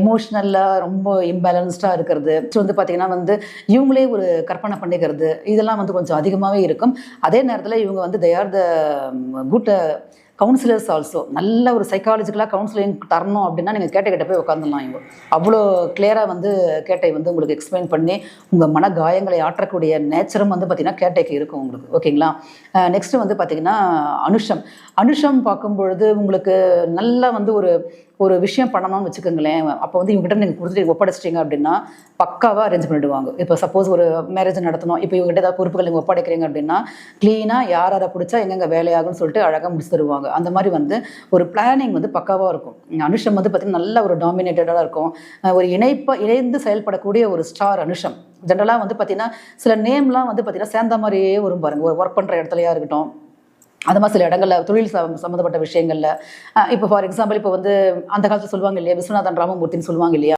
எமோஷ்னலாக ரொம்ப இம்பேலன்ஸ்டாக இருக்கிறது. ஸோ வந்து பார்த்தீங்கன்னா வந்து இவங்களே ஒரு கற்பனை பண்ணிக்கிறது. இதெல்லாம் வந்து கொஞ்சம் அதிகமாகவே இருக்கும். அதே நேரத்தில் இவங்க வந்து they are the good counsellors also நல்ல ஒரு சைக்காலஜிக்கலாக கவுன்சிலிங் தரணும் அப்படின்னா நீங்கள் கேட்ட கிட்ட போய் உட்காந்துடலாம் இவங்க. அவ்வளோ கிளியராக வந்து கேட்டை வந்து உங்களுக்கு எக்ஸ்பிளைன் பண்ணி உங்கள் மன காயங்களை ஆற்றக்கூடிய நேச்சரும் வந்து பார்த்திங்கன்னா கேட்டைக்கு இருக்கும் உங்களுக்கு. ஓகேங்களா? நெக்ஸ்ட்டு வந்து பார்த்திங்கன்னா அனுஷம். அனுஷம் பார்க்கும்பொழுது உங்களுக்கு நல்லா வந்து ஒரு ஒரு விஷயம் பண்ணணும்னு வச்சுக்கோங்களேன். அப்போ வந்து இவங்ககிட்ட நீங்கள் கொடுத்துட்டு ஒப்படைச்சிட்டிங்க அப்படின்னா பக்காவாக அரேஞ்ச் பண்ணிடுவாங்க. இப்போ சப்போஸ் ஒரு மேரேஜ் நடத்தணும். இப்போ இவங்ககிட்ட ஏதாவது பொறுப்புகள் நீங்கள் ஒப்படைக்கிறீங்க அப்படின்னா க்ளீனாக யார் யாரை பிடிச்சா எங்கெங்கே வேலையாகும்னு சொல்லிட்டு அழகாக முடிச்சு தருவாங்க. அந்த மாதிரி வந்து ஒரு பிளானிங் வந்து பக்காவாக இருக்கும். அனுஷம் வந்து பார்த்திங்கன்னா நல்ல ஒரு டாமினேட்டடாக இருக்கும். ஒரு இணைப்பாக இணைந்து செயல்படக்கூடிய ஒரு ஸ்டார் அனுஷம். ஜென்ரலாக வந்து பார்த்திங்கன்னா சில நேம்லாம் வந்து பார்த்திங்கன்னா சேர்ந்த மாதிரியே வரும் பாருங்கள் ஒரு ஒர்க் பண்ணுற இடத்துலையாக இருக்கட்டும். அது மாதிரி சில இடங்களில் தொழில் சம்மந்தப்பட்ட விஷயங்களில். இப்போ ஃபார் எக்ஸாம்பிள் இப்போ வந்து அந்த காலத்தில் சொல்லுவாங்க இல்லையா? விஸ்வநாதன் ராமமூர்த்தின்னு சொல்லுவாங்க இல்லையா?